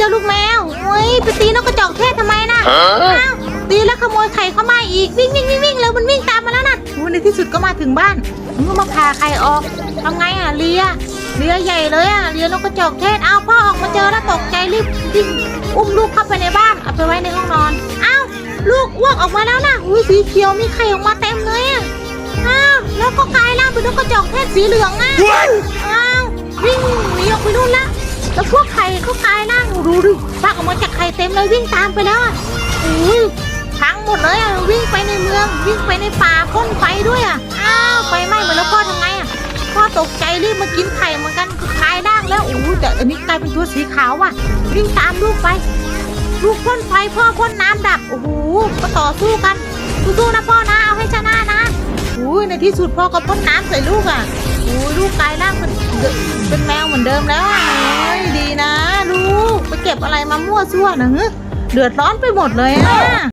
เจ้าลูกแมวเฮ้ยไปตีนกกระจอกเทศทำไมนะฮะอ้าวตีแล้วขโมยไข่เข้ามาอีกวิ่งวิ่งวิ่งวิ่งแล้วมันวิ่งตามมาแล้วนะโอ้ในที่สุดก็มาถึงบ้านมันก็มาพาไข่ออกทำไงอะเลียเลียใหญ่เลยอะเลียนกกระจอกเทศเอาพ่อออกมาเจอแล้วตกใจรีบรีบอุ้มลูกเข้าไปในบ้านเอาไปไว้ในห้องนอนอ้าวลูกอ้วกออกมาแล้วนะอุ้ยสีเขียวมีไข่ออกมาเต็มเลยอะอ้าวแล้วก็กลายร่างเป็นนกกระจอกเทศสีเหลืองอะ แล้วพวกไข่เขากลายร่างดูดิปากออกมาจากไข่เต็มเลยวิ่งตามไปแล้วอะอุ้ยพังหมดเลยอะวิ่งไปในเมือง วิ่งไปในป่าพ่นไฟด้วยอะอ้าวไฟไหม้หมดแล้วพ่อทำไงอะพ่อตกใจรีบมากินไข่เหมือนกันกลายร่างแล้วโอ้ยแต่อันนี้กลายเป็นตัวสีขาวว่ะวิ่งตามลูกไป ลูกพ่นไฟพ่อพ่นน้ำดับโอ้โหก็ต่อสู้กันสู้ๆนะพ่อนะเอาให้ชนะนะอุ้ในที่สุดพ่อก็พ่นน้ำใส่ลูกอะโอ้ลูกกลายร่างเป็นเป็นแมวเหมือนเดิมแล้ว อะไรมามั่วซั่วนะเฮ้ยเดือดร้อนไปหมดเลยอะ